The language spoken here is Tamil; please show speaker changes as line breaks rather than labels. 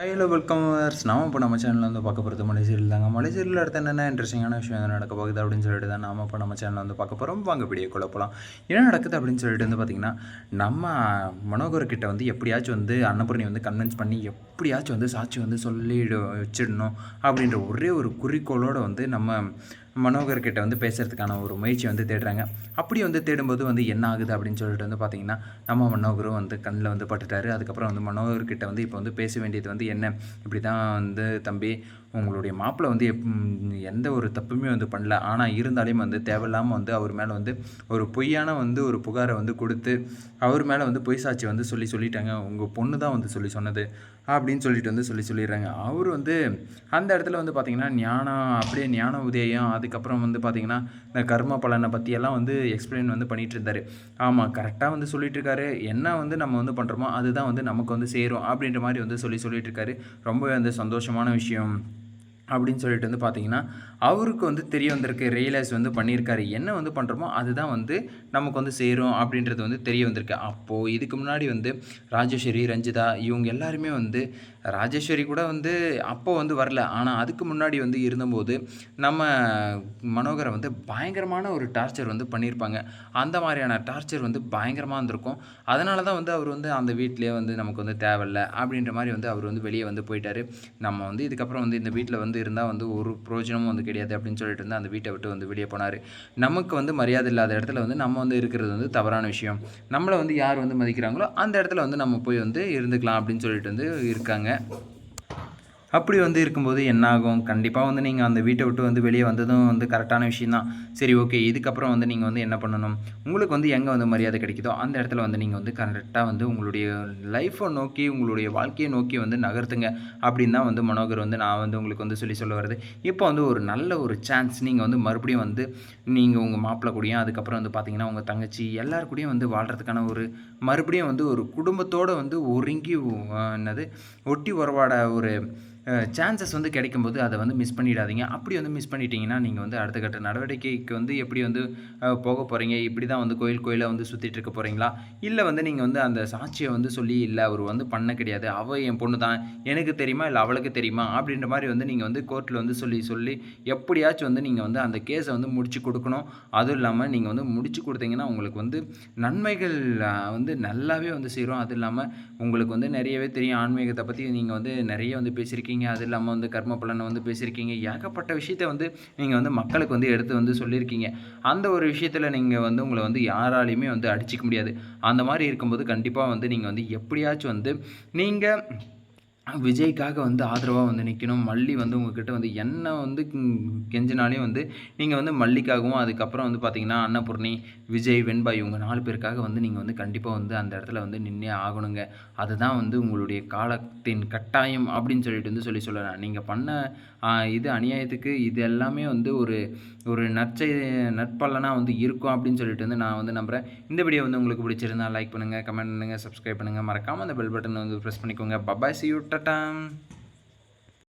ஹலோ வெல்கம் நாம இப்போ நம்ம சேனலில் வந்து பார்க்க போகிறது மலேசியில் தாங்க. மலேசியில் அடுத்து என்னென்ன இன்ட்ரெஸ்டிங்கான விஷயம் வந்து நடக்க போகுது அப்படின்னு சொல்லிட்டு தான் நாம இப்போ நம்ம சேனலில் வந்து பார்க்க போகிறோம் வாங்க வீடியோ போகலாம் என்ன நடக்குது அப்படின்னு சொல்லிட்டு வந்து பார்த்திங்கன்னா நம்ம மனோகர் கிட்ட வந்து எப்படியாச்சும் வந்து அன்னபூர்ணி வந்து கன்வின்ஸ் பண்ணி எப்படியாச்சும் வந்து சாட்சி வந்து சொல்லி வச்சிடணும் அப்படின்ற ஒரே ஒரு குறிக்கோளோடு வந்து நம்ம மனோகர்கிட்ட வந்து பேசுகிறதுக்கான ஒரு முயற்சி வந்து தேடுறாங்க. அப்படி வந்து தேடும்போது வந்து என்ன ஆகுது அப்படின்னு சொல்லிட்டு வந்து பார்த்திங்கன்னா நம்ம மனோகரும் வந்து கண்ணில் வந்து பட்டுட்டாரு. அதுக்கப்புறம் வந்து மனோகர்கிட்ட வந்து இப்போ வந்து பேச வேண்டியது வந்து என்ன? இப்படி தான் வந்து தம்பி உங்களுடைய மாப்பிள்ளை வந்து எப் எந்த ஒரு தப்புமே வந்து பண்ணல. ஆனால் இருந்தாலும் வந்து தேவையில்லாமல் வந்து அவர் மேலே வந்து ஒரு பொய்யான வந்து ஒரு புகாரை வந்து கொடுத்து அவர் மேலே வந்து பொய் சாட்சி வந்து சொல்லி சொல்லிட்டாங்க. உங்கள் பொண்ணு தான் வந்து சொல்லி சொன்னது அப்படின்னு சொல்லிட்டு வந்து சொல்லி சொல்லிடுறாங்க. அவர் வந்து அந்த இடத்துல வந்து பார்த்திங்கன்னா ஞானம் அப்படியே ஞான உதயம் அதுக்கப்புறம் வந்து பார்த்திங்கன்னா இந்த கர்ம பலனை பற்றியெல்லாம் வந்து எக்ஸ்பிளைன் வந்து பண்ணிகிட்டு இருந்தார் ஆமாம் கரெக்டாக வந்து சொல்லிட்டு இருக்காரு என்ன வந்து நம்ம வந்து பண்ணுறோமோ அதுதான் வந்து நமக்கு வந்து சேரும் அப்படின்ற மாதிரி வந்து சொல்லி சொல்லிட்டு இருக்காரு ரொம்பவே வந்து சந்தோஷமான விஷயம் அப்படின்னு சொல்லிட்டு வந்து பார்த்தீங்கன்னா அவருக்கு வந்து தெரிய வந்திருக்கு ரியலைஸ் வந்து பண்ணியிருக்காரு. என்ன வந்து பண்ணுறோமோ அதுதான் வந்து நமக்கு வந்து சேரும் அப்படின்றது வந்து தெரிய வந்திருக்கு. அப்போது இதுக்கு முன்னாடி வந்து ராஜேஸ்வரி ரஞ்சிதா இவங்க எல்லாருமே வந்து ராஜேஸ்வரி கூட வந்து அப்போ வந்து வரல. ஆனால் அதுக்கு முன்னாடி வந்து இருந்தபோது நம்ம மனோகரை வந்து பயங்கரமான ஒரு டார்ச்சர் வந்து பண்ணியிருப்பாங்க. அந்த மாதிரியான டார்ச்சர் வந்து பயங்கரமாக இருந்திருக்கும். அதனால தான் வந்து அவர் வந்து அந்த வீட்டிலே வந்து நமக்கு வந்து தேவையில்லை அப்படின்ற மாதிரி வந்து அவர் வந்து வெளியே வந்து போயிட்டார். நம்ம வந்து இதுக்கப்புறம் வந்து இந்த வீட்டில் வந்து இருந்தால் வந்து ஒரு பிரயோஜனமும் வந்து கிடையாது அப்படின்னு சொல்லிட்டு இருந்தால் அந்த வீட்டை விட்டு வந்து வெளியே போனார். நமக்கு வந்து மரியாதை இல்லாத இடத்துல வந்து நம்ம வந்து இருக்கிறது வந்து தவறான விஷயம். நம்மளை வந்து யார் வந்து மதிக்கிறாங்களோ அந்த இடத்துல வந்து நம்ம போய் வந்து இருந்துக்கலாம் அப்படின்னு சொல்லிட்டு வந்து இருக்காங்க. that. அப்படி வந்து இருக்கும்போது என்னாகும்? கண்டிப்பாக வந்து நீங்கள் அந்த வீட்டை விட்டு வந்து வெளியே வந்ததும் வந்து கரெக்டான விஷயம் தான் சரி ஓகே. இதுக்கப்புறம் வந்து நீங்கள் வந்து என்ன பண்ணணும்? உங்களுக்கு வந்து எங்கே வந்து மரியாதை கிடைக்குதோ அந்த இடத்துல வந்து நீங்கள் வந்து கரெக்டாக வந்து உங்களுடைய லைஃப்பை நோக்கி உங்களுடைய வாழ்க்கையை நோக்கி வந்து நகர்த்துங்க அப்படின்னு தான் வந்து மனோகர் வந்து நான் வந்து உங்களுக்கு வந்து சொல்லி சொல்ல வருது இப்போ வந்து ஒரு நல்ல ஒரு சான்ஸ் நீங்கள் வந்து மறுபடியும் வந்து நீங்கள் உங்கள் மாப்பிள்ளை கூடயும் அதுக்கப்புறம் வந்து பார்த்தீங்கன்னா உங்கள் தங்கச்சி எல்லாரு கூடயும் வந்து வாழ்கிறதுக்கான ஒரு மறுபடியும் வந்து ஒரு குடும்பத்தோடு வந்து ஒருங்கி என்னது ஒட்டி உறவாட ஒரு சான்சஸ் வந்து கிடைக்கும்போது அதை வந்து மிஸ் பண்ணிடாதீங்க. அப்படி வந்து மிஸ் பண்ணிட்டீங்கன்னா நீங்கள் வந்து அடுத்த கட்ட நடவடிக்கைக்கு வந்து எப்படி வந்து போக போகிறீங்க இப்படி தான் வந்து கோயில் கோயிலாக வந்து சுற்றிட்டு இருக்க போகிறீங்களா இல்லை வந்து நீங்கள் வந்து அந்த சாட்சியை வந்து சொல்லி இல்லை அவர் வந்து பண்ண கிடையாது. அவள் என் பொண்ணு தான். எனக்கு தெரியுமா? இல்லை அவளுக்கு தெரியுமா? அப்படின்ற மாதிரி வந்து நீங்கள் வந்து கோர்ட்டில் வந்து சொல்லி சொல்லி எப்படியாச்சும் வந்து நீங்கள் வந்து அந்த கேஸை வந்து முடிச்சு கொடுக்கணும். அதுவும் இல்லாமல் நீங்கள் வந்து முடிச்சு கொடுத்தீங்கன்னா உங்களுக்கு வந்து நன்மைகள் வந்து நல்லாவே வந்து சேரும். அதுவும் இல்லாமல் உங்களுக்கு வந்து நிறையவே தெரியும். ஆன்மீகத்தை பற்றி நீங்கள் வந்து நிறைய வந்து பேசியிருக்கீங்க. பேசியிருக்கீங்க அது இல்லாமல் வந்து கர்ம பலனை வந்து பேசியிருக்கீங்க ஏகப்பட்ட விஷயத்த வந்து நீங்கள் வந்து மக்களுக்கு வந்து எடுத்து வந்து சொல்லியிருக்கீங்க. அந்த ஒரு விஷயத்தில் நீங்கள் வந்து உங்களை வந்து யாராலையுமே வந்து அடிச்சிக்க முடியாது. அந்த மாதிரி இருக்கும்போது கண்டிப்பாக வந்து நீங்கள் வந்து எப்படியாச்சும் வந்து நீங்கள் விஜய்க்காக வந்து ஆதரவாக வந்து நிற்கணும் மல்லி வந்து உங்ககிட்ட வந்து என்ன வந்து கெஞ்சினாலே வந்து நீங்கள் வந்து மல்லிக்காகவும் அதுக்கப்புறம் வந்து பார்த்தீங்கன்னா அன்னபூர்ணி விஜய் வெண்பா இவங்க நாலு பேருக்காக வந்து நீங்கள் வந்து கண்டிப்பாக வந்து அந்த இடத்துல வந்து நின்றே ஆகணுங்க. அதுதான் வந்து உங்களுடைய காலத்தின் கட்டாயம் அப்படின்னு சொல்லிட்டு வந்து சொல்லி சொல்லலாம் நீங்கள் பண்ண இது அநியாயத்துக்கு இது எல்லாமே வந்து ஒரு ஒரு நற்செய் நற்பலனாக வந்து இருக்கும் அப்படின்னு சொல்லிட்டு வந்து நான் வந்து நம்புகிறேன் இந்த வீடியோ வந்து உங்களுக்கு பிடிச்சிருந்தா லைக் பண்ணுங்கள் கமெண்ட் பண்ணுங்கள் சப்ஸ்கிரைப் பண்ணுங்கள் மறக்காமல் அந்த பெல் பட்டன் வந்து ப்ரெஸ் பண்ணிக்கோங்க. Bye bye see you Tata.